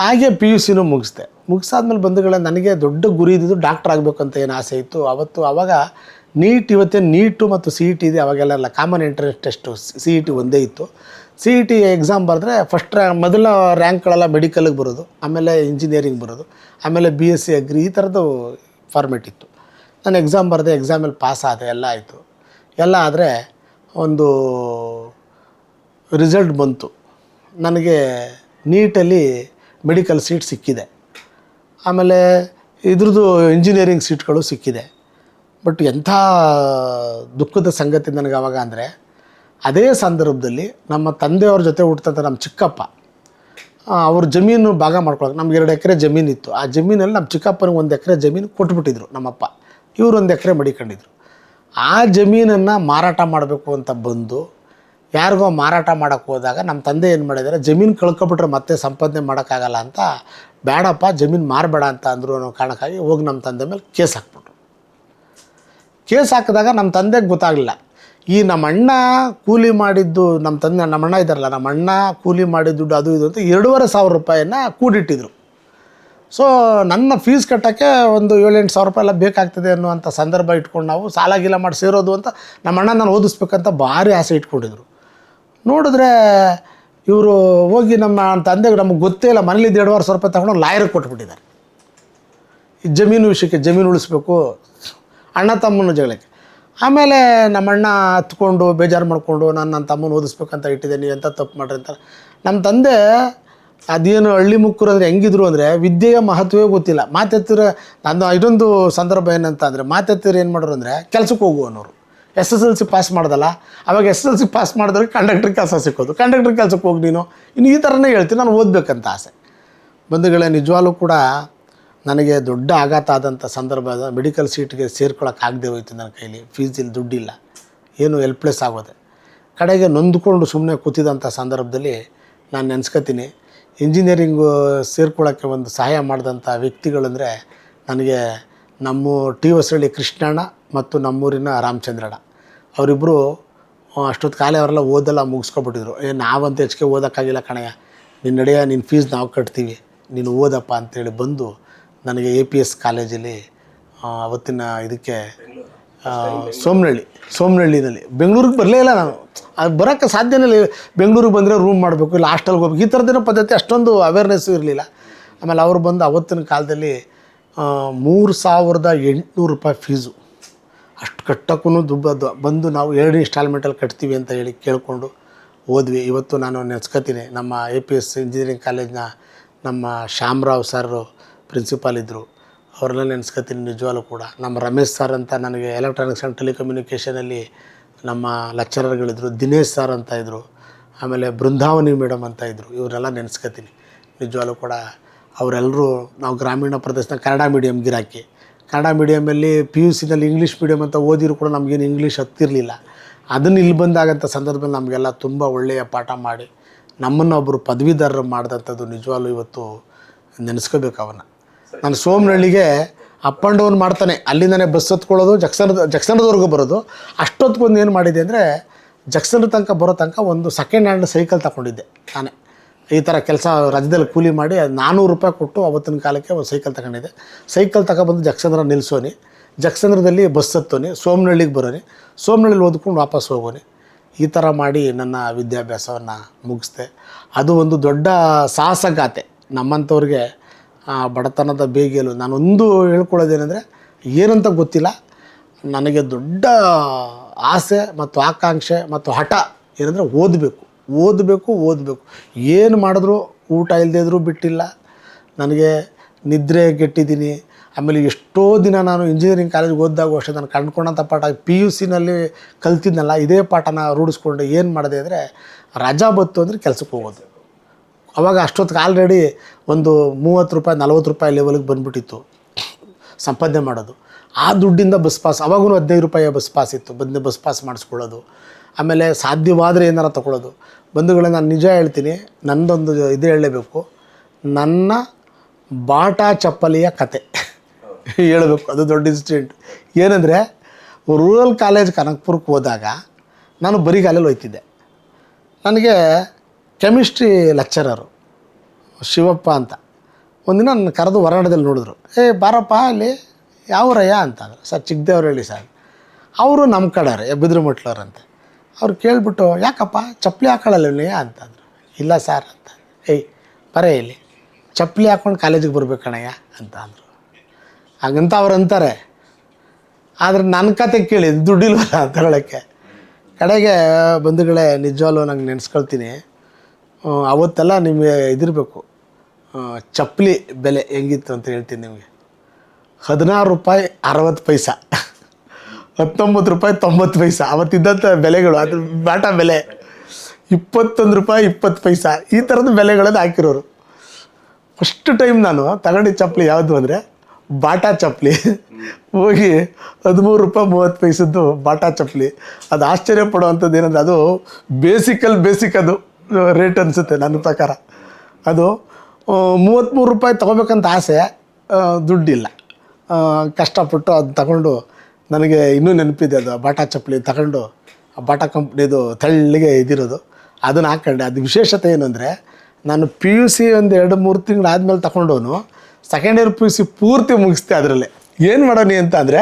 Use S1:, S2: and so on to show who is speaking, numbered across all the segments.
S1: ಹಾಗೆ P U ಸಿನೂ ಮುಗಿಸ್ದೆ. ಮುಗಿಸಾದ್ಮೇಲೆ ಬಂಧುಗಳೇ, ನನಗೆ ದೊಡ್ಡ ಗುರಿ ಇದ್ದಿದ್ದು ಡಾಕ್ಟರ್ ಆಗಬೇಕು ಅಂತ ಏನು ಆಸೆ ಇತ್ತು. ಅವತ್ತು ಆವಾಗ ನೀಟ್ ಇವತ್ತೇನು ನೀಟು ಮತ್ತು ಸಿ ಇ ಟಿ ಇದೆ, ಅವಾಗೆಲ್ಲ common entrance test C E T ಒಂದೇ ಇತ್ತು. ಸಿ ಇ ಟಿ ಎಕ್ಸಾಮ್ ಬರೆದ್ರೆ ಫಸ್ಟ್ ರ್ಯಾಂಕ್ ಮೊದಲ ರ್ಯಾಂಕ್ಗಳೆಲ್ಲ ಮೆಡಿಕಲ್ಗೆ ಬರೋದು, ಆಮೇಲೆ ಇಂಜಿನಿಯರಿಂಗ್ ಬರೋದು, ಆಮೇಲೆ ಬಿ ಎಸ್ ಸಿ ಅಗ್ರಿ ಈ ಥರದ್ದು ಫಾರ್ಮೆಟ್ ಇತ್ತು. ನಾನು ಎಕ್ಸಾಮ್ ಬರೆದೆ ಎಕ್ಸಾಮಲ್ಲಿ ಪಾಸ್ ಆದೆ, ಎಲ್ಲ ಆಯಿತು. ಎಲ್ಲ ಆದರೆ ಒಂದು ರಿಸಲ್ಟ್ ಬಂತು. ನನಗೆ ನೀಟಲ್ಲಿ ಮೆಡಿಕಲ್ ಸೀಟ್ ಸಿಕ್ಕಿದೆ. ಆಮೇಲೆ ಇದ್ರದ್ದು ಇಂಜಿನಿಯರಿಂಗ್ ಸೀಟ್ಗಳು ಸಿಕ್ಕಿದೆ. ಬಟ್ ಎಂಥ ದುಃಖದ ಸಂಗತಿ ನನಗೆ ಅವಾಗ ಅಂದರೆ, ಅದೇ ಸಂದರ್ಭದಲ್ಲಿ ನಮ್ಮ ತಂದೆಯವ್ರ ಜೊತೆ ಹುಟ್ಟಂಥ ನಮ್ಮ ಚಿಕ್ಕಪ್ಪ ಅವ್ರ ಜಮೀನು ಭಾಗ ಮಾಡ್ಕೊಳಕ್ಕೆ ನಮ್ಗೆ ಎರಡು ಎಕರೆ ಜಮೀನಿತ್ತು ಆ ಜಮೀನಲ್ಲಿ ನಮ್ಮ ಚಿಕ್ಕಪ್ಪನಿಗೆ ಒಂದು ಎಕರೆ ಜಮೀನು ಕೊಟ್ಬಿಟ್ಟಿದ್ರು ನಮ್ಮಪ್ಪ. ಇವರು ಒಂದು ಎಕರೆ ಮಡಿಕೊಂಡಿದ್ರು. ಆ ಜಮೀನನ್ನು ಮಾರಾಟ ಮಾಡಬೇಕು ಅಂತ ಬಂದು ಯಾರಿಗೋ ಮಾರಾಟ ಮಾಡೋಕ್ಕೆ ಹೋದಾಗ ನಮ್ಮ ತಂದೆ ಏನು ಮಾಡಿದ್ದಾರೆ ಜಮೀನು ಕಳ್ಕೊಬಿಟ್ರೆ ಮತ್ತೆ ಸಂಪಾದನೆ ಮಾಡೋಕ್ಕಾಗಲ್ಲ ಅಂತ ಬೇಡಪ್ಪ, ಜಮೀನು ಮಾರಬೇಡ ಅಂತ ಅಂದರು ಅನ್ನೋ ಕಾರಣಕ್ಕಾಗಿ ಹೋಗಿ ನಮ್ಮ ತಂದೆ ಮೇಲೆ ಕೇಸ್ ಹಾಕ್ಬಿಟ್ರು. ಕೇಸ್ ಹಾಕಿದಾಗ ನಮ್ಮ ತಂದೆಗೆ ಗೊತ್ತಾಗಲಿಲ್ಲ. ಈ ನಮ್ಮ ಅಣ್ಣ ಕೂಲಿ ಮಾಡಿದ್ದು ನಮ್ಮ ತಂದೆ ನಮ್ಮ ಅಣ್ಣ ಇದ್ದಾರಲ್ಲ ನಮ್ಮ ಅಣ್ಣ ಕೂಲಿ ಮಾಡಿದ ದುಡ್ಡು ಅದು ಇದು ಅಂತ ಎರಡೂವರೆ ಸಾವಿರ ರೂಪಾಯಿನ ಕೂಡಿಟ್ಟಿದ್ರು. ಸೊ ನನ್ನ ಫೀಸ್ ಕಟ್ಟೋಕ್ಕೆ ಒಂದು ಏಳೆಂಟು ಸಾವಿರ ರೂಪಾಯಿ ಎಲ್ಲ ಬೇಕಾಗ್ತದೆ ಅನ್ನುವಂಥ ಸಂದರ್ಭ ಇಟ್ಕೊಂಡು ನಾವು ಸಾಲ ಗೀಲ ಮಾಡಿ ಸೇರೋದು ಅಂತ ನಮ್ಮ ಅಣ್ಣ ನಾನು ಓದಿಸ್ಬೇಕಂತ ಭಾರಿ ಆಸೆ ಇಟ್ಕೊಂಡಿದ್ರು. ನೋಡಿದ್ರೆ ಇವರು ಹೋಗಿ ನಮ್ಮ ತಂದೆಗೆ ನಮಗೆ ಗೊತ್ತೇ ಇಲ್ಲ ಮನೇಲಿ ಎರಡು ವಾರ ರೂಪಾಯಿ ತಗೊಂಡು ಲಾಯರ್ಗೆ ಕೊಟ್ಬಿಟ್ಟಿದ್ದಾರೆ. ಈ ಜಮೀನು ವಿಷಯಕ್ಕೆ ಜಮೀನು ಉಳಿಸ್ಬೇಕು, ಅಣ್ಣ ತಮ್ಮನ ಜಗಳಕ್ಕೆ. ಆಮೇಲೆ ನಮ್ಮ ಅಣ್ಣ ಹತ್ಕೊಂಡು, ಬೇಜಾರು ಮಾಡಿಕೊಂಡು, ನಾನು ನನ್ನ ತಮ್ಮನ ಓದಿಸ್ಬೇಕಂತ ಇಟ್ಟಿದ್ದೀನಿ ಎಂಥ ತಪ್ಪು ಮಾಡ್ರಿ ಅಂತ ನಮ್ಮ ತಂದೆ ಅದೇನು ಹಳ್ಳಿ ಮುಕ್ಕರು ಅಂದರೆ ಹೆಂಗಿದ್ರು ಅಂದರೆ ವಿದ್ಯೆಯ ಮಹತ್ವವೇ ಗೊತ್ತಿಲ್ಲ. ಮಾತೆತ್ತಿರ ನನ್ನ ಇದೊಂದು ಸಂದರ್ಭ ಏನಂತ ಅಂದರೆ ಮಾತೆತ್ತಿರ ಏನು ಮಾಡೋರು ಅಂದರೆ ಕೆಲಸಕ್ಕೆ ಹೋಗು ಅನ್ನೋರು. S S L C pass ಮಾಡ್ದಲ್ಲ, ಅವಾಗ ಎಸ್ ಎಲ್ ಸಿ ಪಾಸ್ ಮಾಡಿದ್ರೆ ಕಂಡಕ್ಟ್ರ್ ಕೆಲಸ ಸಿಕ್ಕೋದು. ಕಂಡಕ್ಟ್ರ್ ಕೆಲಸಕ್ಕೆ ಹೋಗಿ ನೀನು. ಇನ್ನು ಈ ಥರನೇ ಹೇಳ್ತೀನಿ, ನಾನು ಓದಬೇಕಂತ ಆಸೆ. ಬಂಧುಗಳೇ, ನಿಜವಾಗ್ಲೂ ಕೂಡ ನನಗೆ ದೊಡ್ಡ ಆಘಾತ ಆದಂಥ ಸಂದರ್ಭ ಮೆಡಿಕಲ್ ಸೀಟ್ಗೆ ಸೇರ್ಕೊಳ್ಳೋಕ್ಕಾಗದೆ ಹೋಯ್ತು ನನ್ನ ಕೈಲಿ. ಫೀಸಿಲ್ಲಿ ದುಡ್ಡಿಲ್ಲ. ಏನು ಹೆಲ್ಪ್ಲೆಸ್ ಆಗೋದೆ. ಕಡೆಗೆ ನೊಂದ್ಕೊಂಡು ಸುಮ್ಮನೆ ಕೂತಿದಂಥ ಸಂದರ್ಭದಲ್ಲಿ ನಾನು ನೆನೆಸ್ಕೊತೀನಿ ಇಂಜಿನಿಯರಿಂಗು ಸೇರ್ಕೊಳ್ಳೋಕ್ಕೆ ಒಂದು ಸಹಾಯ ಮಾಡಿದಂಥ ವ್ಯಕ್ತಿಗಳಂದರೆ ನನಗೆ ನಮ್ಮ ಟಿ ಹೊಸಳ್ಳಿ ಕೃಷ್ಣಣ್ಣ ಮತ್ತು ನಮ್ಮೂರಿನ ರಾಮಚಂದ್ರಣ್ಣ. ಅವರಿಬ್ಬರು ಅಷ್ಟೊತ್ತು ಕಾಲೇ ಅವರೆಲ್ಲ ಓದೆಲ್ಲ ಮುಗಿಸ್ಕೊಬಿಟ್ಟಿದ್ರು. ಏ, ನಾವಂತ ಹೆಚ್ಚಿಗೆ ಓದೋಕ್ಕಾಗಿಲ್ಲ ಕಣಯ್ಯ. ನಿನ್ನ ನಡೆಯ, ನಿನ್ನ ಫೀಸ್ ನಾವು ಕಟ್ತೀವಿ. ನೀನು ಓದಪ್ಪ ಅಂತೇಳಿ ಬಂದು ನನಗೆ ಎ ಪಿ ಎಸ್ ಕಾಲೇಜಲ್ಲಿ ಅವತ್ತಿನ ಇದಕ್ಕೆ ಸೋಮನಹಳ್ಳಿ ಸೋಮನಹಳ್ಳಿನಲ್ಲಿ ಬೆಂಗಳೂರಿಗೆ ಬರಲೇ ಇಲ್ಲ ನಾನು. ಅದು ಬರೋಕ್ಕೆ ಸಾಧ್ಯನೇ ಇಲ್ಲ. ಬೆಂಗಳೂರಿಗೆ ಬಂದರೆ ರೂಮ್ ಮಾಡಬೇಕು, ಇಲ್ಲ ಹಾಸ್ಟೆಲ್ಗೆ ಹೋಗ್ಬೇಕು. ಈ ಥರದ್ದೇನೋ ಪದ್ಧತಿ, ಅಷ್ಟೊಂದು ಅವೇರ್ನೆಸ್ ಇರಲಿಲ್ಲ. ಆಮೇಲೆ ಅವರು ಬಂದು ಅವತ್ತಿನ ಕಾಲದಲ್ಲಿ ಮೂರು ಸಾವಿರದ ಎಂಟುನೂರು ರೂಪಾಯಿ ಫೀಸು ಅಷ್ಟು ಕಟ್ಟೋಕ್ಕೂ ದುಬ್ಬದ್ದು ಬಂದು ನಾವು ಎರಡು ಇನ್ಸ್ಟಾಲ್ಮೆಂಟಲ್ಲಿ ಕಟ್ತೀವಿ ಅಂತ ಹೇಳಿ ಕೇಳಿಕೊಂಡು ಹೋದ್ವಿ. ಇವತ್ತು ನಾನು ನೆನೆಸ್ಕೊತೀನಿ. ನಮ್ಮ ಎ ಪಿ ಎಸ್ ಇಂಜಿನಿಯರಿಂಗ್ ಕಾಲೇಜ್ನ ನಮ್ಮ ಶ್ಯಾಮರಾವ್ ಸರ್ ಪ್ರಿನ್ಸಿಪಾಲ್ ಇದ್ದರು ಅವ್ರನ್ನ ನೆನೆಸ್ಕೊತೀನಿ ನಿಜವಾಗ್ಲೂ ಕೂಡ. ನಮ್ಮ ರಮೇಶ್ ಸರ್ ಅಂತ ನನಗೆ ಎಲೆಕ್ಟ್ರಾನಿಕ್ಸ್ ಆ್ಯಂಡ್ ಟೆಲಿಕಮ್ಯುನಿಕೇಷನಲ್ಲಿ ನಮ್ಮ ಲೆಕ್ಚರರ್ಗಳಿದ್ದರು ದಿನೇಶ್ ಸರ್ ಅಂತ ಇದ್ದರು ಆಮೇಲೆ ಬೃಂದಾವನಿ ಮೇಡಮ್ ಅಂತ ಇದ್ದರು ಇವರೆಲ್ಲ ನೆನೆಸ್ಕೊತೀನಿ. ನಿಜವಾಗ್ಲೂ ಕೂಡ ಅವರೆಲ್ಲರೂ ನಾವು ಗ್ರಾಮೀಣ ಪ್ರದೇಶದ ಕನ್ನಡ ಮೀಡಿಯಮ್ ಗಿರಾಕಿ ಕನ್ನಡ ಮೀಡಿಯಮಲ್ಲಿ ಪಿ ಯು ಸಿನಲ್ಲಿ ಇಂಗ್ಲೀಷ್ ಮೀಡಿಯಮ್ ಅಂತ ಓದಿದ್ರು ಕೂಡ ನಮಗೇನು ಇಂಗ್ಲೀಷ್ ಹತ್ತಿರಲಿಲ್ಲ. ಅದನ್ನು ಇಲ್ಲಿ ಬಂದಾಗಂಥ ಸಂದರ್ಭದಲ್ಲಿ ನಮಗೆಲ್ಲ ತುಂಬ ಒಳ್ಳೆಯ ಪಾಠ ಮಾಡಿ ನಮ್ಮನ್ನು ಒಬ್ಬರು ಪದವೀಧರರು ಮಾಡಿದಂಥದ್ದು ನಿಜವಾಗ್ಲು ಇವತ್ತು ನೆನೆಸ್ಕೋಬೇಕು ಅವನ್ನ. ನಾನು ಸೋಮನಹಳ್ಳಿಗೆ ಅಪ್ ಆ್ಯಂಡ್ ಡೌನ್ ಮಾಡ್ತಾನೆ. ಅಲ್ಲಿಂದನೇ ಬಸ್ ಹತ್ಕೊಳ್ಳೋದು, ಜಕ್ಸನ್ ಜಕ್ಸನದವರೆಗೂ ಬರೋದು. ಅಷ್ಟೊತ್ತಿಗೊಂದು ಏನು ಮಾಡಿದೆ ಅಂದರೆ ಜಕ್ಸನ ತನಕ ಬರೋ ತನಕ ಒಂದು ಸೆಕೆಂಡ್ ಹ್ಯಾಂಡ್ ಸೈಕಲ್ ತಗೊಂಡಿದ್ದೆ ನಾನೇ. ಈ ಥರ ಕೆಲಸ ರಾಜ್ಯದಲ್ಲಿ ಕೂಲಿ ಮಾಡಿ ನಾನ್ನೂರು ರೂಪಾಯಿ ಕೊಟ್ಟು ಅವತ್ತಿನ ಕಾಲಕ್ಕೆ ಒಂದು ಸೈಕಲ್ ತಗೊಂಡಿದ್ದೆ. ಸೈಕಲ್ ತಗೊಬಂದು ಜಕ್ಸಂದ್ರ ನಿಲ್ಲಿಸೋನಿ ಜಕ್ಸಂದ್ರದಲ್ಲಿ ಬಸ್ ಹತ್ತೋನಿ ಸೋಮನಹಳ್ಳಿಗೆ ಬರೋನಿ. ಸೋಮನಹಳ್ಳಿಲಿ ಓದ್ಕೊಂಡು ವಾಪಸ್ ಹೋಗೋನಿ. ಈ ಥರ ಮಾಡಿ ನನ್ನ ವಿದ್ಯಾಭ್ಯಾಸವನ್ನು ಮುಗಿಸ್ದೆ. ಅದು ಒಂದು ದೊಡ್ಡ ಸಾಹಸಗಾಥೆ. ನಮ್ಮಂಥವ್ರಿಗೆ ಆ, ಬಡತನದ ಬೇಗಲು. ನಾನೊಂದು ಹೇಳ್ಕೊಳ್ಳೋದೇನೆಂದರೆ ಏನಂತ ಗೊತ್ತಿಲ್ಲ. ನನಗೆ ದೊಡ್ಡ ಆಸೆ ಮತ್ತು ಆಕಾಂಕ್ಷೆ ಮತ್ತು ಹಠ ಏನಂದರೆ ಓದಬೇಕು. ಓದಬೇಕು ಓದಬೇಕು. ಏನು ಮಾಡಿದ್ರು ಊಟ ಇಲ್ಲದೇ ಇದ್ರೂ ಬಿಟ್ಟಿಲ್ಲ. ನನಗೆ ನಿದ್ರೆ ಗೆಟ್ಟಿದ್ದೀನಿ ಆಮೇಲೆ ಎಷ್ಟೋ ದಿನ ನಾನು ಇಂಜಿನಿಯರಿಂಗ್ ಕಾಲೇಜ್ಗೆ ಓದಿದಾಗ ಅಷ್ಟೇ ನಾನು ಕಂಡ್ಕೊಂಡಂಥ ಪಾಠ ಪಿ ಯು ಸಿನಲ್ಲಿ ಕಲ್ತಿದ್ನಲ್ಲ, ಇದೇ ಪಾಠನ ರೂಢಿಸ್ಕೊಂಡು ಏನು ಮಾಡಿದೆ ಅಂದರೆ ರಜಾ ಬತ್ತು ಅಂದರೆ ಕೆಲಸಕ್ಕೆ ಹೋಗೋದು. ಅವಾಗ ಅಷ್ಟೊತ್ತಿಗೆ ಆಲ್ರೆಡಿ ಒಂದು ಮೂವತ್ತು ರೂಪಾಯಿ, ನಲ್ವತ್ತು ರೂಪಾಯಿ ಲೆವೆಲ್ಗೆ ಬಂದುಬಿಟ್ಟಿತ್ತು ಸಂಪಾದನೆ ಮಾಡೋದು. ಆ ದುಡ್ಡಿಂದ ಬಸ್ ಪಾಸ್ ಅವಾಗೂ ಹದಿನೈದು ರೂಪಾಯಿಯ ಬಸ್ ಪಾಸ್ ಇತ್ತು. ಬಂದು ಬಸ್ ಪಾಸ್ ಮಾಡಿಸ್ಕೊಳ್ಳೋದು. ಆಮೇಲೆ ಸಾಧ್ಯವಾದರೆ ಏನಾರ ತೊಗೊಳ್ಳೋದು ಬಂಧುಗಳೇ ನಾನು ನಿಜ ಹೇಳ್ತೀನಿ ನಂದೊಂದು ಇದು ಹೇಳಲೇಬೇಕು. ನನ್ನ ಬಾಟಾ ಚಪ್ಪಲಿಯ ಕತೆ. ಹೇಳಬೇಕು ಅದು ದೊಡ್ಡ ಇನ್ಸಿಡೆಂಟ್ ಏನಂದರೆ ರೂರಲ್ ಕಾಲೇಜ್ ಕನಕ್ಪುರಕ್ಕೆ ಹೋದಾಗ ನಾನು ಬರಿಗಾಲಲ್ಲಿ ಹೋಯ್ತಿದ್ದೆ. ನನಗೆ ಕೆಮಿಸ್ಟ್ರಿ ಲೆಕ್ಚರರು ಶಿವಪ್ಪ ಅಂತ. ಒಂದಿನ ನನ್ನ ಕರೆದು ಹೊರಗಡೆದಲ್ಲಿ ನೋಡಿದ್ರು. ಏ ಬಾರಪ್ಪ ಅಲ್ಲಿ ಯಾವ್ರಯ್ಯ ಅಂತ ಸರ್ ಚಿಕ್ಕದೇವ್ರು ಹೇಳಿ ಸರ್. ಅವರು ನಮ್ಮ ಕಡೆ ಎಬ್ಬಿದ್ರು ಅಂತ. ಅವ್ರು ಕೇಳಿಬಿಟ್ಟು, ಯಾಕಪ್ಪ? ಚಪ್ಪಲಿ ಹಾಕೊಳ್ಳಲ್ಲ ಅಂತಂದರು. ಇಲ್ಲ ಸರ್ ಅಂತ ಏಯ್, ಬರೇ ಇಲ್ಲಿ. ಚಪ್ಪಲಿ ಹಾಕ್ಕೊಂಡು ಕಾಲೇಜಿಗೆ ಬರ್ಬೇಕಣಯ್ಯ ಅಂತ ಅಂದರು ಹಾಗಂತ ಅವ್ರು ಅಂತಾರೆ. ಆದರೆ ನನ್ನ ಕತೆ ಕೇಳಿ ದುಡ್ಡಿಲ್ವಲ್ಲ ತಗೊಳ್ಳೋಕ್ಕೆ ಕಡೆಗೆ, ಬಂಧುಗಳೇ, ನಿಜವಾಗ್ಲೂ ನಂಗೆ ನೆನೆಸ್ಕೊಳ್ತೀನಿ. ಅವತ್ತೆಲ್ಲ ನಿಮಗೆ ಇದಿರಬೇಕು. ಚಪ್ಪಲಿ ಬೆಲೆ ಹೆಂಗಿತ್ತು ಅಂತ ಹೇಳ್ತೀನಿ ನಿಮಗೆ. ಹದಿನಾರು ರೂಪಾಯಿ ಅರವತ್ತು ಪೈಸಾ. ಹತ್ತೊಂಬತ್ತು ರೂಪಾಯಿ ತೊಂಬತ್ತು ಪೈಸಾ. ಅವತ್ತಿದ್ದಂಥ ಬೆಲೆಗಳು ಅದ್ರ ಬಾಟ ಬೆಲೆ. ಇಪ್ಪತ್ತೊಂದು ರೂಪಾಯಿ ಇಪ್ಪತ್ತು ಪೈಸಾ. ಈ ಥರದ ಬೆಲೆಗಳನ್ನು ಹಾಕಿರೋರು. ಫಸ್ಟ್ ಟೈಮ್ ನಾನು ತಗೊಂಡಿದ್ದ ಚಪ್ಪಲಿ ಯಾವುದು ಅಂದರೆ ಬಾಟಾ ಚಪ್ಪಲಿ. ಹೋಗಿ ಹದಿಮೂರು ರೂಪಾಯಿ ಮೂವತ್ತು ಪೈಸದ್ದು ಬಾಟಾ ಚಪ್ಪಲಿ. ಅದು ಆಶ್ಚರ್ಯ ಪಡುವಂಥದ್ದು ಏನಂದ್ರೆ ಅದು ಬೇಸಿಕಲ್ ಬೇಸಿಕ್ ಅದು, ರೇಟ್ ಅನಿಸುತ್ತೆ ನನ್ನ ಪ್ರಕಾರ. ಅದು ಮೂವತ್ತ್ಮೂರು ರೂಪಾಯಿ ತೊಗೋಬೇಕಂತ ಆಸೆ ದುಡ್ಡಿಲ್ಲ. ಕಷ್ಟಪಟ್ಟು ಅದು ತಗೊಂಡು ನನಗೆ ಇನ್ನೂ ನೆನಪಿದೆ ಅದು ಬಾಟಾ ಚಪ್ಪಲಿ ತಗೊಂಡು ಆ ಬಾಟಾ ಕಂಪ್ನಿದು ತಳ್ಳಿಗೆ ಇದಿರೋದು. ಅದನ್ನು ಹಾಕ್ಕೊಂಡೆ ಅದು ವಿಶೇಷತೆ ಏನು ಅಂದರೆ ನಾನು ಪಿ ಯು ಸಿ ಒಂದು ಎರಡು ಮೂರು ತಿಂಗಳು ಆದಮೇಲೆ ತಗೊಂಡವನು second year P U C ಪೂರ್ತಿ ಮುಗಿಸ್ತೆ ಅದರಲ್ಲಿ. ಏನು ಮಾಡೋನಿ ಅಂತ ಅಂದರೆ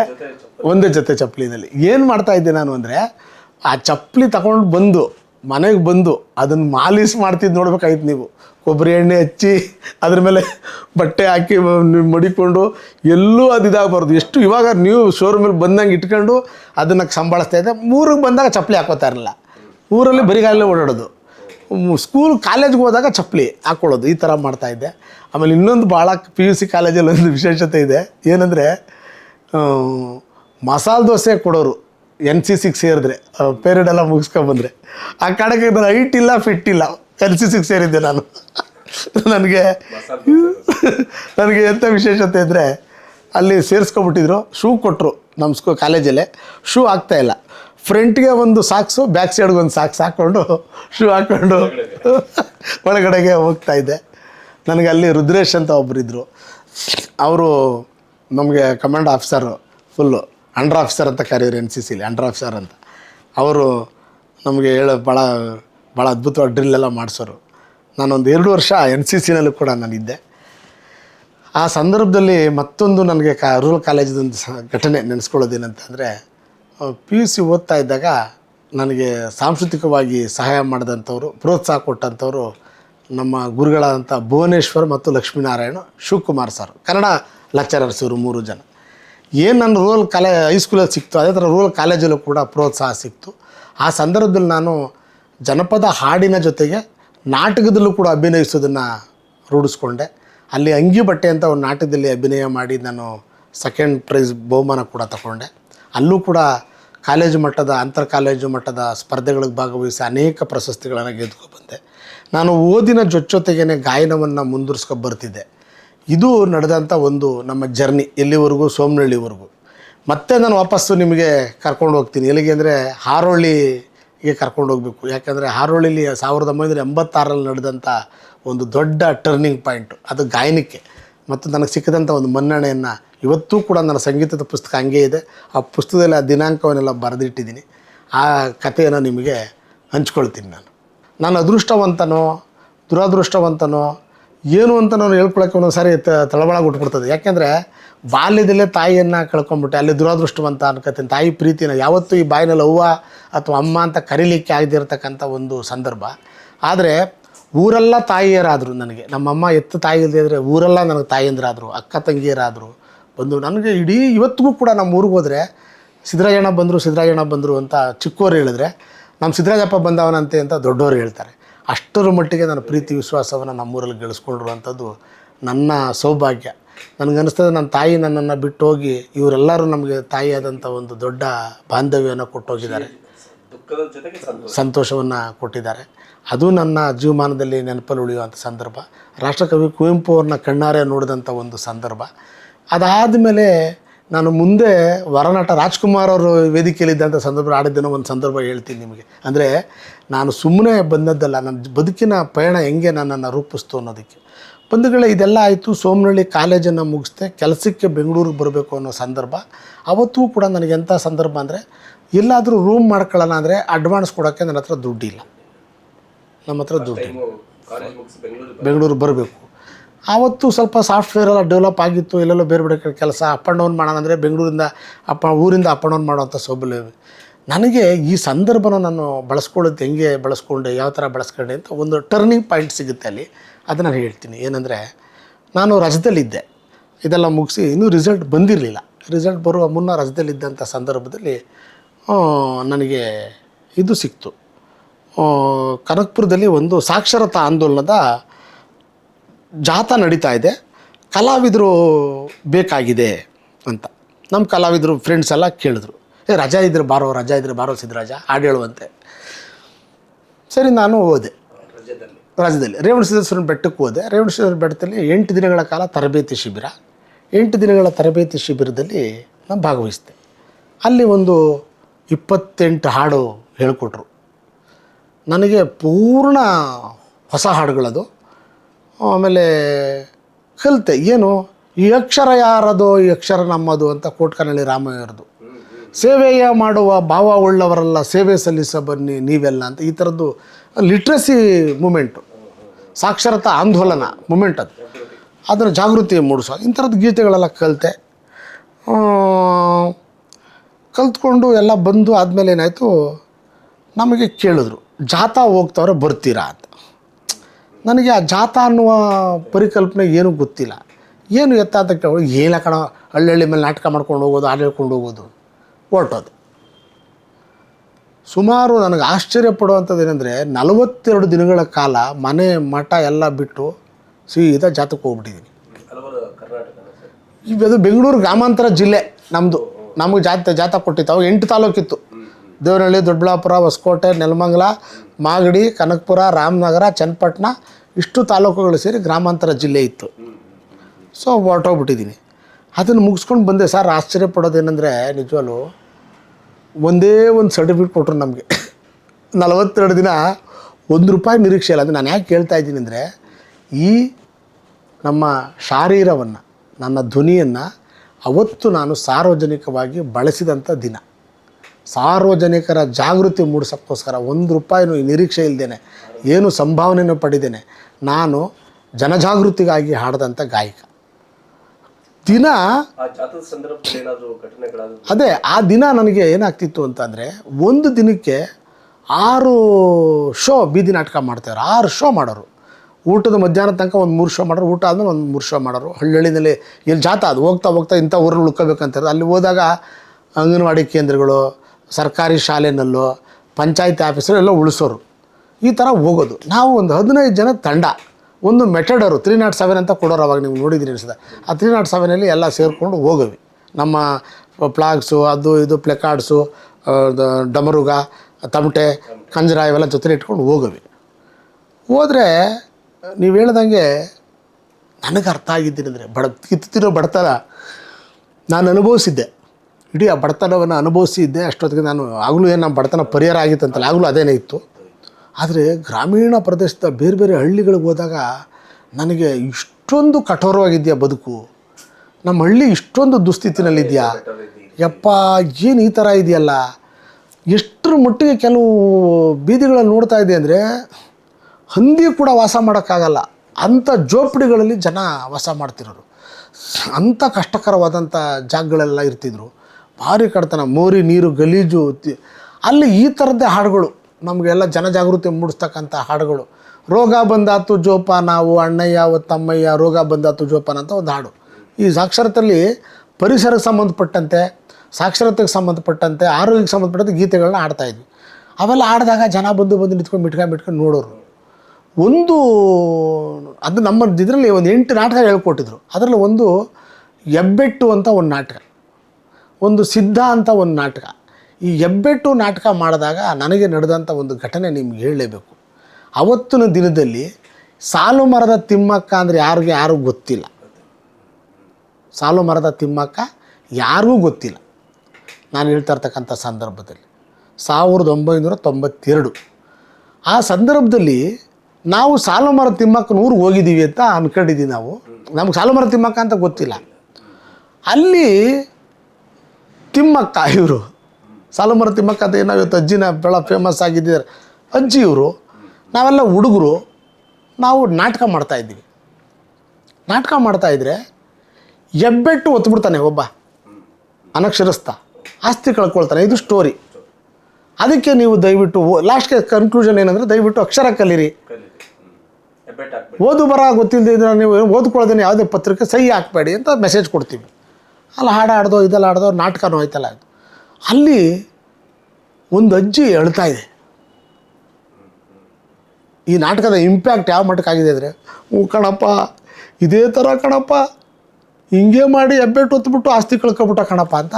S1: ಒಂದೇ ಜೊತೆ ಚಪ್ಪಲಿನಲ್ಲಿ. ಏನು ಮಾಡ್ತಾ ಇದ್ದೆ ನಾನು ಅಂದರೆ ಆ ಚಪ್ಪಲಿ ತಗೊಂಡು ಬಂದು, ಮನೆಗೆ ಬಂದು ಅದನ್ನು ಮಾಲೀಸ್ ಮಾಡ್ತಿದ್ದು ನೋಡ್ಬೇಕಾಯ್ತು ನೀವು. ಕೊಬ್ಬರಿ ಎಣ್ಣೆ ಹಚ್ಚಿ ಅದ್ರ ಮೇಲೆ ಬಟ್ಟೆ ಹಾಕಿ ಮಡಿಕೊಂಡು ಎಲ್ಲೂ ಅದು ಇದಾಗಬಾರ್ದು. ಎಷ್ಟು ಇವಾಗ ನೀವು ಶೋರೂಮಲ್ಲಿ ಬಂದಂಗೆ ಇಟ್ಕೊಂಡು ಅದನ್ನು ಸಂಭಾಳಿಸ್ತಾ ಇದ್ದೆ ಮೂರಿಗೆ ಬಂದಾಗ ಚಪ್ಪಲಿ ಹಾಕೋತಾ ಇರಲಿಲ್ಲ ಊರಲ್ಲಿ ಬರಿಗಾಲೇ ಓಡಾಡೋದು. ಸ್ಕೂಲ್ ಕಾಲೇಜ್ಗೆ ಹೋದಾಗ ಚಪ್ಪಲಿ ಹಾಕ್ಕೊಳ್ಳೋದು ಈ ಥರ ಮಾಡ್ತಾಯಿದ್ದೆ ಆಮೇಲೆ ಇನ್ನೊಂದು ಭಾಳ ಪಿ ಯು ಸಿ ಕಾಲೇಜಲ್ಲಿ ಒಂದು ವಿಶೇಷತೆ ಇದೆ. ಏನಂದರೆ ಮಸಾಲೆ ದೋಸೆ ಕೊಡೋರು ಎನ್ ಸಿ ಸಿಗೆ ಸೇರಿದ್ರೆ ಪೇರಿಯಡ್ ಎಲ್ಲ ಮುಗಿಸ್ಕೊಂಡ್ಬಂದ್ರೆ ಆ ನಾನು ಹೈಟ್ ಇಲ್ಲ ಫಿಟ್ ಇಲ್ಲ. ಎನ್ ಸಿ ಸಿಗೆ ಸೇರಿದ್ದೆ ನಾನು. ನನಗೆ ನನಗೆ ಎಂಥ ವಿಶೇಷತೆ ಅಂದರೆ ಅಲ್ಲಿ ಸೇರಿಸ್ಕೊಬಿಟ್ಟಿದ್ರು ಶೂ ಕೊಟ್ಟರು ನಮ್ಮ ಸ್ಕೂ, ಕಾಲೇಜಲ್ಲೇ. ಶೂ ಆಗ್ತಾಯಿಲ್ಲ ಫ್ರಂಟ್ಗೆ ಒಂದು ಸಾಕ್ಸು ಬ್ಯಾಕ್ ಸೈಡ್ಗೆ ಒಂದು ಸಾಕ್ಸ್ ಹಾಕ್ಕೊಂಡು ಶೂ ಹಾಕ್ಕೊಂಡು ಒಳಗಡೆಗೆ ಹೋಗ್ತಾ ಇದ್ದೆ. ನನಗೆ ಅಲ್ಲಿ ರುದ್ರೇಶ್ ಅಂತ ಒಬ್ಬರಿದ್ದರು ಅವರು ನಮಗೆ command officer full under officer ಅಂತ ಕರೆಯೋರು ಎನ್ ಸಿ ಸಿಲಿ ಅಂಡರ್ ಆಫೀಸರ್ ಅಂತ. ಅವರು ನಮಗೆ ಹೇಳೋ ಭಾಳ ಭಾಳ ಅದ್ಭುತವಾಗಿ ಡ್ರಿಲ್ ಎಲ್ಲ ಮಾಡಿಸೋರು. ನಾನೊಂದು ಎರಡು ವರ್ಷ ಎನ್ ಸಿ ಸಿನಲ್ಲೂ ಕೂಡ ನಾನಿದ್ದೆ. ಆ ಸಂದರ್ಭದಲ್ಲಿ ಮತ್ತೊಂದು ನನಗೆ ಕಾ ರೂರಲ್ ಕಾಲೇಜದೊಂದು ಸ, ಘಟನೆ ನೆನೆಸ್ಕೊಳ್ಳೋದೇನಂತಂದರೆ ಪಿ ಯು ಸಿ ಓದ್ತಾ ಇದ್ದಾಗ ನನಗೆ ಸಾಂಸ್ಕೃತಿಕವಾಗಿ ಸಹಾಯ ಮಾಡಿದಂಥವ್ರು, ಪ್ರೋತ್ಸಾಹ ಕೊಟ್ಟಂಥವ್ರು ನಮ್ಮ ಗುರುಗಳಾದಂಥ ಭುವನೇಶ್ವರ್ ಮತ್ತು ಲಕ್ಷ್ಮೀನಾರಾಯಣ ಶಿವಕುಮಾರ್ ಸರ್. ಕನ್ನಡ ಲೆಕ್ಚರರ್ಸ್ ಇವರು ಮೂರು ಜನ. ಏನು ನನ್ನ ರೂರಲ್ ಕಾಲೇ ಹೈಸ್ಕೂಲಲ್ಲಿ ಸಿಕ್ತು, ಅದೇ ಥರ ರೂರಲ್ ಕಾಲೇಜಲ್ಲೂ ಕೂಡ ಪ್ರೋತ್ಸಾಹ ಸಿಕ್ತು. ಆ ಸಂದರ್ಭದಲ್ಲಿ ನಾನು ಜನಪದ ಹಾಡಿನ ಜೊತೆಗೆ ನಾಟಕದಲ್ಲೂ ಕೂಡ ಅಭಿನಯಿಸೋದನ್ನು ರೂಢಿಸ್ಕೊಂಡೆ. ಅಲ್ಲಿ ಅಂಗಿ ಬಟ್ಟೆ ಅಂತ ಒಂದು ನಾಟಕದಲ್ಲಿ ಅಭಿನಯ ಮಾಡಿ ನಾನು ಸೆಕೆಂಡ್ ಪ್ರೈಸ್ ಬಹುಮಾನ ಕೂಡ ತಗೊಂಡೆ. ಅಲ್ಲೂ ಕೂಡ ಕಾಲೇಜು ಮಟ್ಟದ, ಅಂತರ್ ಕಾಲೇಜು ಮಟ್ಟದ ಸ್ಪರ್ಧೆಗಳಿಗೆ ಭಾಗವಹಿಸಿ ಅನೇಕ ಪ್ರಶಸ್ತಿಗಳನ್ನು ಗೆದ್ಕೊಂಡು ಬಂದೆ ನಾನು ಓದಿನ ಜೊತೆಗೇ ಗಾಯನವನ್ನು ಮುಂದುವರ್ಸ್ಕೊ ಬರ್ತಿದ್ದೆ. ಇದು ನಡೆದಂಥ ಒಂದು ನಮ್ಮ ಜರ್ನಿ ಎಲ್ಲಿವರೆಗೂ ಸೋಮನಹಳ್ಳಿವರೆಗೂ ಮತ್ತೆ ನಾನು ವಾಪಸ್ಸು ನಿಮಗೆ ಕರ್ಕೊಂಡು ಹೋಗ್ತೀನಿ. ಎಲ್ಲಿಗೆ ಅಂದರೆ ಹಾರೋಳ್ಳಿಗೆ ಕರ್ಕೊಂಡು ಹೋಗಬೇಕು. ಯಾಕಂದರೆ ಹಾರೋಳಿಲಿ ಸಾವಿರದ ಒಂಬೈನೂರ ಎಂಬತ್ತಾರರಲ್ಲಿ ನಡೆದಂಥ ಒಂದು ದೊಡ್ಡ ಟರ್ನಿಂಗ್ ಪಾಯಿಂಟು ಅದು ಗಾಯನಕ್ಕೆ. ಮತ್ತು ನನಗೆ ಸಿಕ್ಕಿದಂಥ ಒಂದು ಮನ್ನಣೆಯನ್ನು ಇವತ್ತೂ ಕೂಡ ನನ್ನ ಸಂಗೀತದ ಪುಸ್ತಕ ಹಂಗೆ ಇದೆ. ಆ ಪುಸ್ತಕದಲ್ಲಿ ಆ ದಿನಾಂಕವನ್ನೆಲ್ಲ ಬರೆದಿಟ್ಟಿದ್ದೀನಿ. ಆ ಕಥೆಯನ್ನು ನಿಮಗೆ ಹಂಚ್ಕೊಳ್ತೀನಿ ನಾನು. ನಾನು ಅದೃಷ್ಟವಂತನೋ ದುರದೃಷ್ಟವಂತನೋ ಏನು ಅಂತ ನಾನು ಹೇಳ್ಕೊಳಕ್ಕೆ ಒಂದೊಂದು ಸಾರಿ ತಳಬಳ ಉಟ್ಬಿಡ್ತದೆ. ಯಾಕೆಂದರೆ ಬಾಲ್ಯದಲ್ಲೇ ತಾಯಿಯನ್ನು ಕಳ್ಕೊಂಬಿಟ್ಟೆ, ಅಲ್ಲಿ ದುರಾದೃಷ್ಟವಂತ ಅನ್ಕೋತೀನಿ ತಾಯಿ ಪ್ರೀತಿನ ಯಾವತ್ತೂ ಈ ಬಾಯಿನಲ್ಲಿ ಅವ್ವ ಅಥವಾ ಅಮ್ಮ ಅಂತ ಕರೀಲಿಕ್ಕೆ ಆಗದಿರ್ತಕ್ಕಂಥ ಒಂದು ಸಂದರ್ಭ. ಆದರೆ ಊರೆಲ್ಲ ತಾಯಿಯರಾದರು ನನಗೆ. ನಮ್ಮಮ್ಮ ಎತ್ತು ತಾಯಿ ಇಲ್ಲದಿದ್ದರೆ ಊರೆಲ್ಲ ನನಗೆ ತಾಯಿಯಂದ್ರಾದರು ಅಕ್ಕ ತಂಗಿಯರಾದರು. ಬಂದು ನನಗೆ ಇಡೀ ಇವತ್ತಿಗೂ ಕೂಡ ನಮ್ಮ ಊರಿಗೆ ಹೋದರೆ ಸಿದ್ದರಾಜಣ್ಣ ಬಂದರು ಸಿದ್ದರಾಜಣ್ಣ ಬಂದರು ಅಂತ ಚಿಕ್ಕವರು ಹೇಳಿದ್ರೆ, ನಮ್ಮ ಸಿದ್ದರಾಜಪ್ಪ ಬಂದವನಂತೆ ಅಂತ ದೊಡ್ಡವರು ಹೇಳ್ತಾರೆ. ಅಷ್ಟರ ಮಟ್ಟಿಗೆ ನನ್ನ ಪ್ರೀತಿ ವಿಶ್ವಾಸವನ್ನು ನಮ್ಮೂರಲ್ಲಿ ಗಳಿಸ್ಕೊಂಡಿರುವಂಥದ್ದು ನನ್ನ ಸೌಭಾಗ್ಯ. ನನಗನ್ನಿಸ್ತದೆ ನನ್ನ ತಾಯಿ ನನ್ನನ್ನು ಬಿಟ್ಟು ಹೋಗಿ ಇವರೆಲ್ಲರೂ ನಮಗೆ ತಾಯಿಯಾದಂಥ ಒಂದು ದೊಡ್ಡ ಬಾಂಧವ್ಯವನ್ನು ಕೊಟ್ಟೋಗಿದ್ದಾರೆ. ಸಂತೋಷವನ್ನು ಕೊಟ್ಟಿದ್ದಾರೆ. ಅದು ನನ್ನ ಜೀವಮಾನದಲ್ಲಿ ನೆನಪಲ್ಲಿ ಉಳಿಯುವಂಥ ಸಂದರ್ಭ. ರಾಷ್ಟ್ರಕವಿ ಕುವೆಂಪು ಅವ್ರನ್ನ ಕಣ್ಣಾರೆ ನೋಡಿದಂಥ ಒಂದು ಸಂದರ್ಭ. ಅದಾದಮೇಲೆ ನಾನು ಮುಂದೆ ವರನಟ ರಾಜ್ಕುಮಾರ್ ಅವರು ವೇದಿಕೆಯಲ್ಲಿದ್ದಂಥ ಸಂದರ್ಭ ಆಡಿದ್ದೇನೋ ಒಂದು ಸಂದರ್ಭ ಹೇಳ್ತೀನಿ ನಿಮಗೆ. ಅಂದರೆ ನಾನು ಸುಮ್ಮನೆ ಬಂದದ್ದಲ್ಲ, ನನ್ನ ಬದುಕಿನ ಪಯಣ ಹೆಂಗೆ ನನ್ನನ್ನು ರೂಪಿಸ್ತು ಅನ್ನೋದಕ್ಕೆ. ಬಂಧುಗಳೇ, ಇದೆಲ್ಲ ಆಯಿತು, ಸೋಮನಹಳ್ಳಿ ಕಾಲೇಜನ್ನು ಮುಗಿಸ್ದೆ ಕೆಲಸಕ್ಕೆ ಬೆಂಗಳೂರಿಗೆ ಬರಬೇಕು ಅನ್ನೋ ಸಂದರ್ಭ. ಅವತ್ತೂ ಕೂಡ ನನಗೆ ಎಂಥ ಸಂದರ್ಭ ಅಂದರೆ, ಎಲ್ಲಾದರೂ ರೂಮ್ ಮಾಡ್ಕೊಳ್ಳೋಣ ಅಂದರೆ ಅಡ್ವಾನ್ಸ್ ಕೊಡೋಕ್ಕೆ ನನ್ನ ಹತ್ರ ದುಡ್ಡಿಲ್ಲ. ನಮ್ಮ ಹತ್ರ ದುಡ್ಡಿಲ್ಲ.
S2: ಬೆಂಗಳೂರಿಗೆ
S1: ಬೆಂಗಳೂರು ಬರಬೇಕು. ಆವತ್ತು ಸ್ವಲ್ಪ ಸಾಫ್ಟ್ವೇರ್ ಎಲ್ಲ ಡೆವಲಪ್ ಆಗಿತ್ತು ಎಲ್ಲೆಲ್ಲೋ ಬೇರೆ ಬೇರೆ ಕಡೆ ಕೆಲಸ ಅಪ್ ಆ್ಯಂಡ್ ಡೌನ್ ಮಾಡೋಣ ಅಂದರೆ ಬೆಂಗಳೂರಿಂದ ಅಪ್ಪ, ಊರಿಂದ ಅಪ್ ಆ್ಯಂಡ್ ಡೌನ್ ಮಾಡುವಂಥ ಸೌಬಲ್ಯ ನನಗೆ ಈ ಸಂದರ್ಭನ ನಾನು ಬಳಸ್ಕೊಳ್ಳೋದು ಹೆಂಗೆ ಬಳಸ್ಕೊಂಡೆ, ಯಾವ ಥರ ಬಳಸ್ಕೊಂಡೆ ಅಂತ ಒಂದು ಟರ್ನಿಂಗ್ ಪಾಯಿಂಟ್ ಸಿಗುತ್ತೆ ಅಲ್ಲಿ. ಅದನ್ನು ನಾನು ಹೇಳ್ತೀನಿ. ಏನಂದರೆ, ನಾನು ರಜದಲ್ಲಿದ್ದೆ. ಇದೆಲ್ಲ ಮುಗಿಸಿ ಇನ್ನೂ ರಿಸಲ್ಟ್ ಬಂದಿರಲಿಲ್ಲ. ರಿಸಲ್ಟ್ ಬರುವ ಮುನ್ನ ರಜದಲ್ಲಿದ್ದಂಥ ಸಂದರ್ಭದಲ್ಲಿ ನನಗೆ ಇದು ಸಿಕ್ತು. ಕನಕಪುರದಲ್ಲಿ ಒಂದು ಸಾಕ್ಷರತಾ ಆಂದೋಲನದ ಜಾಥಾ ನಡೀತಾ ಇದೆ. ಕಲಾವಿದರು ಬೇಕಾಗಿದೆ ಅಂತ. ನಮ್ಮ ಕಲಾವಿದರು ಫ್ರೆಂಡ್ಸ್ ಎಲ್ಲ ಕೇಳಿದ್ರು. ಏ, ರಜಾ ಇದ್ರೆ ಬಾರೋ, ರಜಾ ಇದ್ರೆ ಬಾರೋ ಸಿದ್ದರಾಜ ಹಾಡು ಹೇಳುವಂತೆ. ಸರಿ, ನಾನು ಹೋದೆ.
S2: ರಾಜ್ಯದಲ್ಲಿ
S1: ರೇವಣ ರೇವಣಸಿದ್ದೇಶ್ವರನ ಬೆಟ್ಟಕ್ಕೆ ಹೋದೆ. ರೇವಣಸಿದ್ದೇಶ್ವರ ಬೆಟ್ಟದಲ್ಲಿ ಎಂಟು ದಿನಗಳ ಕಾಲ ತರಬೇತಿ ಶಿಬಿರ. ಎಂಟು ದಿನಗಳ ತರಬೇತಿ ಶಿಬಿರದಲ್ಲಿ ನಾನು ಭಾಗವಹಿಸಿದೆ ಅಲ್ಲಿ ಒಂದು ಇಪ್ಪತ್ತೆಂಟು ಹಾಡು ಹೇಳಿಕೊಟ್ರು. ನನಗೆ ಪೂರ್ಣ ಹೊಸ ಹಾಡುಗಳದು. ಆಮೇಲೆ ಕಲಿತೆ, ಏನು ಈ ಅಕ್ಷರ ಯಾರದೋ, ಈ ಅಕ್ಷರ ನಮ್ಮದು ಅಂತ ಕೋಟ್ಕನಹಳ್ಳಿ ರಾಮಯ್ಯರದು ಸೇವೆಯ ಮಾಡುವ ಭಾವ ಉಳ್ಳವರೆಲ್ಲ, ಸೇವೆ ಸಲ್ಲಿಸ ಬನ್ನಿ ನೀವೆಲ್ಲ ಅಂತ, ಈ ಥರದ್ದು ಲಿಟ್ರಸಿ ಮೂಮೆಂಟು ಸಾಕ್ಷರತಾ ಆಂದೋಲನ ಮೂಮೆಂಟ್ ಅದು. ಅದರ ಜಾಗೃತಿ ಮೂಡಿಸೋ ಇಂಥರದ್ದು ಗೀತೆಗಳೆಲ್ಲ ಕಲಿತೆ. ಕಲ್ತ್ಕೊಂಡು ಎಲ್ಲ ಬಂದು ಆದಮೇಲೆ ಏನಾಯಿತು, ನಮಗೆ ಕೇಳಿದ್ರು ಜಾತಾ ಹೋಗ್ತವ್ರೆ ಬರ್ತೀರಾ? ಅಂತ. ನನಗೆ ಆ ಜಾತ ಅನ್ನುವ ಪರಿಕಲ್ಪನೆ ಏನೂ ಗೊತ್ತಿಲ್ಲ. ಏನು ಎತ್ತ ಅಂತ ಕೇಳಿ ಏನ ಕಣ ಹಳ್ಳಿ ಮೇಲೆ ನಾಟಕ ಮಾಡ್ಕೊಂಡು ಹೋಗೋದು ಹಾಡು ಹೇಳ್ಕೊಂಡು ಹೋಗೋದು. ಹೊರಟೋದು. ಸುಮಾರು ನನಗೆ ಆಶ್ಚರ್ಯ ಪಡುವಂಥದ್ದು ಏನಂದರೆ, ನಲವತ್ತೆರಡು ದಿನಗಳ ಕಾಲ ಮನೆ ಮಠ ಎಲ್ಲ ಬಿಟ್ಟು ಸೀದಾ ಜಾತಕ್ಕೆ ಹೋಗ್ಬಿಟ್ಟಿದ್ದೀನಿ ಇದು ಬೆಂಗಳೂರು ಗ್ರಾಮಾಂತರ ಜಿಲ್ಲೆ ನಮ್ಮದು ನಮಗೆ ಜಾತ ಜಾತ ಕೊಟ್ಟಿತ್ತು. ಎಂಟು ತಾಲೂಕಿತ್ತು. ದೇವನಹಳ್ಳಿ, ದೊಡ್ಡಬಳ್ಳಾಪುರ, ಹೊಸಕೋಟೆ, ನೆಲಮಂಗಲ, ಮಾಗಡಿ, ಕನಕಪುರ, ರಾಮನಗರ, ಚನ್ನಪಟ್ಟಣ, ಇಷ್ಟು ತಾಲೂಕುಗಳು ಸೇರಿ ಗ್ರಾಮಾಂತರ ಜಿಲ್ಲೆ ಇತ್ತು. ಸೊ ಹೊರಟೋಗ್ಬಿಟ್ಟಿದ್ದೀನಿ ಅದನ್ನು ಮುಗಿಸ್ಕೊಂಡು ಬಂದೆ. ಸರ್, ಆಶ್ಚರ್ಯ ಪಡೋದೇನೆಂದರೆ ನಿಜವಾಗ್ಲೂ ಒಂದೇ ಒಂದು ಸರ್ಟಿಫಿಕೇಟ್ ಕೊಟ್ಟರು ನಮಗೆ. ನಲವತ್ತೆರಡು ದಿನ ಒಂದು ರೂಪಾಯಿ ನಿರೀಕ್ಷೆ ಇಲ್ಲ. ಅಂದರೆ ನಾನು ಯಾಕೆ ಕೇಳ್ತಾ ಇದ್ದೀನಿ ಅಂದರೆ, ಈ ನಮ್ಮ ಶಾರೀರವನ್ನು, ನನ್ನ ಧ್ವನಿಯನ್ನು ಅವತ್ತು ನಾನು ಸಾರ್ವಜನಿಕವಾಗಿ ಬಳಸಿದಂಥ ದಿನ. ಸಾರ್ವಜನಿಕರ ಜಾಗೃತಿ ಮೂಡಿಸೋಕ್ಕೋಸ್ಕರ ಒಂದು ರೂಪಾಯಿನೂ ನಿರೀಕ್ಷೆ ಇಲ್ಲದೇನೆ ಏನು ಸಂಭಾವನೆಯನ್ನು ಪಡೆದೇನೆ ನಾನು ಜನಜಾಗೃತಿಗಾಗಿ ಹಾಡಿದಂಥ ಗಾಯಕ. ದಿನ ಅದೇ ಆ ದಿನ ನನಗೆ ಏನಾಗ್ತಿತ್ತು ಅಂತಂದರೆ ಒಂದು ದಿನಕ್ಕೆ ಆರು ಶೋ ಬೀದಿ ನಾಟಕ ಮಾಡ್ತಾರೆ ಆರು ಶೋ ಮಾಡೋರು. ಊಟದ ಮಧ್ಯಾಹ್ನ ತನಕ ಒಂದು ಮೂರು ಶೋ ಮಾಡೋರು. ಊಟ ಆದಮೇಲೆ ಒಂದು ಮೂರು ಶೋ ಮಾಡೋರು. ಹಳ್ಳಿನಲ್ಲಿ ಎಲ್ಲಿ ಜಾತ ಅದು? ಹೋಗ್ತಾ ಹೋಗ್ತಾ ಇಂಥ ಊರಲ್ಲಿ ಉಳ್ಕೋಬೇಕಂತಾರೆ ಅಲ್ಲಿ ಹೋದಾಗ ಅಂಗನವಾಡಿ ಕೇಂದ್ರಗಳು ಸರ್ಕಾರಿ ಶಾಲೆನಲ್ಲೋ, ಪಂಚಾಯತಿ ಎಲ್ಲೋ ಉಳಿಸೋರು. ಈ ಥರ ಹೋಗೋದು. ನಾವು ಒಂದು ಹದಿನೈದು ಜನ ತಂಡ, ಒಂದು ಮೆಟಡರು ತ್ರೀ ನಾಟ್ ಸೆವೆನ್ ಅಂತ ಕೊಡೋರು ಅವಾಗ ನೀವು ನೋಡಿದ್ದೀರಿ ಅನಿಸಿದೆ ಆ ತ್ರೀ ನಾಟ್ ಸೆವೆನಲ್ಲಿ ಎಲ್ಲ ಸೇರಿಕೊಂಡು ಹೋಗವಿ. ನಮ್ಮ ಪ್ಲಾಗ್ಸು ಅದು ಇದು, ಪ್ಲೆಕಾರ್ಡ್ಸು ಡಮರುಗ, ತಮಟೆ, ಕಂಜರ ಇವೆಲ್ಲ ಜೊತೆಲಿ ಇಟ್ಕೊಂಡು ಹೋಗವಿ. ಹೋದರೆ ನೀವು ಹೇಳ್ದಂಗೆ ನನಗೆ ಅರ್ಥ ಆಗಿದ್ದೇನೆಂದರೆ ಬಡ ಕಿತ್ತಿರೋ ಬಡತನ ನಾನು ಅನುಭವಿಸಿದ್ದೆ. ಇಡೀ ಆ ಬಡತನವನ್ನು ಅನುಭವಿಸಿದ್ದೆ ಅಷ್ಟೊತ್ತಿಗೆ ನಾನು ಆಗಲೂ ಏನು ನಮ್ಮ ಬಡತನ ಪರಿಹಾರ ಆಗಿತ್ತಂತಲ್ಲ, ಆಗಲೂ ಅದೇನೇ ಇತ್ತು. ಆದರೆ ಗ್ರಾಮೀಣ ಪ್ರದೇಶದ ಬೇರೆ ಬೇರೆ ಹಳ್ಳಿಗಳಿಗೆ ಹೋದಾಗ ನನಗೆ ಇಷ್ಟೊಂದು ಕಠೋರವಾಗಿದೆಯಾ ಬದುಕು? ನಮ್ಮ ಹಳ್ಳಿ ಇಷ್ಟೊಂದು ದುಸ್ಥಿತಿನಲ್ಲಿದೆಯಾ ಯಪ್ಪ, ಏನು ಈ ಥರ ಇದೆಯಲ್ಲ? ಎಷ್ಟರ ಮಟ್ಟಿಗೆ ಕೆಲವು ಬೀದಿಗಳನ್ನು ನೋಡ್ತಾ ಇದೆ ಅಂದರೆ ಹಂದಿ ಕೂಡ ವಾಸ ಮಾಡೋಕ್ಕಾಗಲ್ಲ. ಅಂಥ ಜೋಪಡಿಗಳಲ್ಲಿ ಜನ ವಾಸ ಮಾಡ್ತಿರೋರು. ಅಂಥ ಕಷ್ಟಕರವಾದಂಥ ಜಾಗಗಳೆಲ್ಲ ಇರ್ತಿದ್ರು. ಭಾರಿ ಕಡ್ತನ. ಮೋರಿ, ನೀರು, ಗಲೀಜು ಅಲ್ಲಿ ಈ ಥರದ್ದೇ ಹಾಡುಗಳು. ನಮಗೆಲ್ಲ ಜನಜಾಗೃತಿ ಮೂಡಿಸ್ತಕ್ಕಂಥ ಹಾಡುಗಳು. ರೋಗ ಬಂದಾತು ಜೋಪ ನಾವು ಅಣ್ಣಯ್ಯ ತಮ್ಮಯ್ಯ, ರೋಗ ಬಂದಾತು ಜೋಪಾನ ಅಂತ ಒಂದು ಹಾಡು. ಈ ಸಾಕ್ಷರತೆಯಲ್ಲಿ ಪರಿಸರಕ್ಕೆ ಸಂಬಂಧಪಟ್ಟಂತೆ, ಸಾಕ್ಷರತೆಗೆ ಸಂಬಂಧಪಟ್ಟಂತೆ, ಆರೋಗ್ಯಕ್ಕೆ ಸಂಬಂಧಪಟ್ಟಂತೆ ಗೀತೆಗಳನ್ನ ಆಡ್ತಾ ಇದ್ವಿ. ಅವೆಲ್ಲ ಹಾಡಿದಾಗ ಜನ ಬಂದು ಬಂದು ನಿಂತ್ಕೊಂಡು ಮಿಟ್ಕೊಂಡು ಮಿಟ್ಕೊಂಡು ನೋಡೋರು. ಒಂದು, ಅದು ನಮ್ಮ ಇದರಲ್ಲಿ ಒಂದು ಎಂಟು ನಾಟಕ ಹೇಳ್ಕೊಟ್ಟಿದ್ರು. ಅದರಲ್ಲಿ ಒಂದು ಎಬ್ಬೆಟ್ಟು ಅಂತ ಒಂದು ನಾಟಕ. ಒಂದು ಸಿದ್ಧ ಅಂತ ಒಂದು ನಾಟಕ. ಈ ಹೆಬ್ಬೆಟ್ಟು ನಾಟಕ ಮಾಡಿದಾಗ ನನಗೆ ನಡೆದಂಥ ಒಂದು ಘಟನೆ ನಿಮ್ಗೆ ಹೇಳಲೇಬೇಕು. ಅವತ್ತಿನ ದಿನದಲ್ಲಿ ಸಾಲು ಮರದ ತಿಮ್ಮಕ್ಕ ಅಂದರೆ ಯಾರಿಗೆ ಯಾರೂ ಗೊತ್ತಿಲ್ಲ. ಸಾಲು ಮರದ ತಿಮ್ಮಕ್ಕ ಯಾರಿಗೂ ಗೊತ್ತಿಲ್ಲ. ನಾನು ಹೇಳ್ತಾ ಇರ್ತಕ್ಕಂಥ ಸಂದರ್ಭದಲ್ಲಿ ಸಾವಿರದ ಒಂಬೈನೂರ ತೊಂಬತ್ತೆರಡು. ಆ ಸಂದರ್ಭದಲ್ಲಿ ನಾವು ಸಾಲು ಮರದ ತಿಮ್ಮಕ್ಕನ ಊರಿಗೆ ಹೋಗಿದ್ದೀವಿ ಅಂತ ಅಂದ್ಕೊಂಡಿದ್ದೀವಿ ನಾವು. ನಮ್ಗೆ ಸಾಲು ಮರದ ತಿಮ್ಮಕ್ಕ ಅಂತ ಗೊತ್ತಿಲ್ಲ. ಅಲ್ಲಿ ತಿಮ್ಮಕ್ಕ ಇವರು. ಸಾಲುಮರ ತಿಮ್ಮಕ್ಕ ಅಂತ ಏನೋ ಇವತ್ತು ಅಜ್ಜಿನ ಭಾಳ ಫೇಮಸ್ ಆಗಿದ್ದಾರೆ. ಅಜ್ಜಿ ಇವರು ನಾವೆಲ್ಲ ಹುಡುಗರು ನಾವು ನಾಟಕ ಮಾಡ್ತಾಯಿದ್ವಿ ನಾಟಕ ಮಾಡ್ತಾಯಿದ್ರೆ ಹೆಬ್ಬೆಟ್ಟು ಒತ್ಬಿಡ್ತಾನೆ ಒಬ್ಬ. ಅನಕ್ಷರಸ್ಥ. ಆಸ್ತಿ ಕಳ್ಕೊಳ್ತಾನೆ. ಇದು ಸ್ಟೋರಿ ಅದಕ್ಕೆ ನೀವು ದಯವಿಟ್ಟು ಲಾಸ್ಟ್ಗೆ ಕನ್ಕ್ಲೂಷನ್ ಏನಂದರೆ ದಯವಿಟ್ಟು ಅಕ್ಷರ ಕಲೀರಿ. ಓದು ಬರ ಗೊತ್ತಿಲ್ಲದೆ ಇದ್ರೆ ನೀವು ಓದ್ಕೊಳ್ಳೋದನ್ನ ಯಾವುದೇ ಪತ್ರಿಕೆ ಸಹಿ ಹಾಕಬೇಡಿ ಅಂತ ಮೆಸೇಜ್ ಕೊಡ್ತೀವಿ. ಅಲ್ಲಿ ಹಾಡು ಹಾಡ್ದೋ ಇದೆಲ್ಲ ಹಾಡ್ದೋ ನಾಟಕನೂ ಆಯ್ತಲ್ಲ ಅಲ್ಲಿ ಒಂದು ಅಜ್ಜಿ ಅಳ್ತಾ ಇದೆ. ಈ ನಾಟಕದ ಇಂಪ್ಯಾಕ್ಟ್ ಯಾವ ಮಟ್ಟಕ್ಕಾಗಿದೆ ಅಂದರೆ ಹ್ಞೂ ಕಣಪ್ಪ ಇದೇ ಥರ ಕಣಪ್ಪ ಹಿಂಗೆ ಮಾಡಿ ಹೆಬ್ಬೆಟ್ಟು ಹೊತ್ಬಿಟ್ಟು ಆಸ್ತಿ ಕಳ್ಕೊಬಿಟ್ಟ ಕಣಪ್ಪ ಅಂತ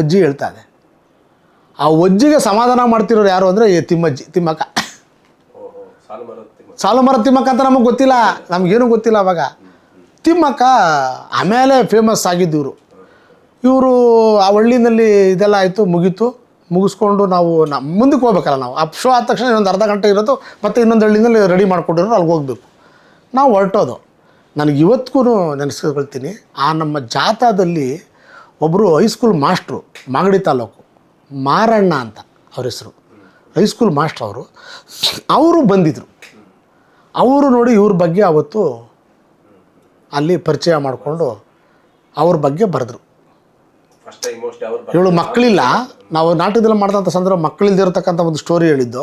S1: ಅಜ್ಜಿ ಹೇಳ್ತಾ ಇದೆ. ಆ ಅಜ್ಜಿಗೆ ಸಮಾಧಾನ ಮಾಡ್ತಿರೋರು ಯಾರು ಅಂದರೆ ಏ ತಿಮ್ಮಜ್ಜಿ ತಿಮ್ಮಕ್ಕ.
S2: ಸಾಲು
S1: ಮರ ತಿಮ್ಮಕ್ಕ ಅಂತ ನಮಗೆ ಗೊತ್ತಿಲ್ಲ. ನಮಗೇನು ಗೊತ್ತಿಲ್ಲ ಅವಾಗ. ತಿಮ್ಮಕ್ಕ ಆಮೇಲೆ ಫೇಮಸ್ ಆಗಿದ್ದು ಇವರು ಆ ಹಳ್ಳಿನಲ್ಲಿ ಇದೆಲ್ಲ ಆಯಿತು, ಮುಗೀತು. ಮುಗಿಸ್ಕೊಂಡು ನಾವು ನಮ್ಮ ಮುಂದಕ್ಕೆ ಹೋಗ್ಬೇಕಲ್ಲ ನಾವು. ಆ ಶೋ ಆದ ತಕ್ಷಣ ಇನ್ನೊಂದು ಅರ್ಧ ಗಂಟೆ ಇರೋದು, ಮತ್ತು ಇನ್ನೊಂದು ಹಳ್ಳಿನಲ್ಲಿ ರೆಡಿ ಮಾಡ್ಕೊಂಡಿರೋರು ಅಲ್ಲಿಗೆ ಹೋಗಬೇಕು. ನಾವು ಹೊರಟೋದು. ನನಗೆ ಇವತ್ತಿಗೂ ನೆನೆಸ್ಕೊಳ್ತೀನಿ. ಆ ನಮ್ಮ ಜಾಥಾದಲ್ಲಿ ಒಬ್ಬರು high school master Magadi taluk, Maranna ಅಂತ ಅವ್ರ ಹೆಸರು. ಹೈಸ್ಕೂಲ್ ಮಾಸ್ಟ್ರ್ ಅವರು. ಅವರು ಬಂದಿದ್ದರು ಅವರು ನೋಡಿ ಇವ್ರ ಬಗ್ಗೆ ಅವತ್ತು ಅಲ್ಲಿ ಪರಿಚಯ ಮಾಡಿಕೊಂಡು ಅವ್ರ ಬಗ್ಗೆ ಬರೆದ್ರು. ಇವಳು ಮಕ್ಕಳಿಲ್ಲ. ನಾವು ನಾಟಕದಲ್ಲಿ ಮಾಡಿದಂಥ ಸಂದರ್ಭ ಮಕ್ಕಳಿಲ್ದಿರತಕ್ಕಂಥ ಒಂದು ಸ್ಟೋರಿ ಹೇಳಿದ್ದು.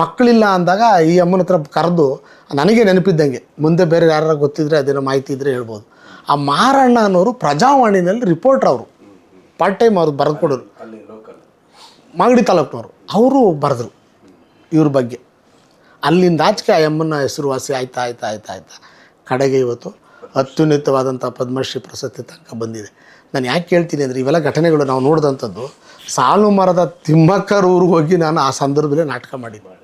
S1: ಮಕ್ಕಳಿಲ್ಲ ಅಂದಾಗ ಈ ಅಮ್ಮನ ಹತ್ರ ಕರೆದು ನನಗೆ ನೆನಪಿದ್ದಂಗೆ ಮುಂದೆ ಬೇರೆ ಯಾರು ಗೊತ್ತಿದ್ರೆ ಅದೇನೋ ಮಾಹಿತಿ ಇದ್ದರೆ ಹೇಳ್ಬೋದು. ಆ ಮಾರಣ್ಣ ಅನ್ನೋರು ಪ್ರಜಾವಾಣಿನಲ್ಲಿ ರಿಪೋರ್ಟರ್ ಅವರು. ಪಾರ್ಟ್ ಟೈಮ್ ಅವ್ರು ಬರೆದು ಕೊಡೋರು.
S2: ಅಲ್ಲಿ ಲೋಕಲ್
S1: ಮಾಗಡಿ ತಾಲೂಕಿನವರು. ಅವರು ಬರೆದ್ರು ಇವ್ರ ಬಗ್ಗೆ. ಅಲ್ಲಿಂದ ಆಚೆಗೆ ಆ ಅಮ್ಮನ ಹೆಸರುವಾಸಿ ಆಯ್ತಾ ಆಯ್ತಾ ಆಯ್ತಾ ಆಯ್ತಾ. ಕಡೆಗೆ ಇವತ್ತು ಅತ್ಯುನ್ನತವಾದಂಥ ಪದ್ಮಶ್ರೀ ಪ್ರಶಸ್ತಿ ತನಕ ಬಂದಿದೆ. ನಾನು ಯಾಕೆ ಕೇಳ್ತೀನಿ ಅಂದರೆ ಇವೆಲ್ಲ ಘಟನೆಗಳು ನಾವು ನೋಡಿದಂಥದ್ದು ಸಾಲು ಮರದ ತಿಮ್ಮಕ್ಕರೂರಿಗೆ ಹೋಗಿ ನಾನು ಆ ಸಂದರ್ಭದಲ್ಲಿ ನಾಟಕ ಮಾಡಿದ್ದೆ.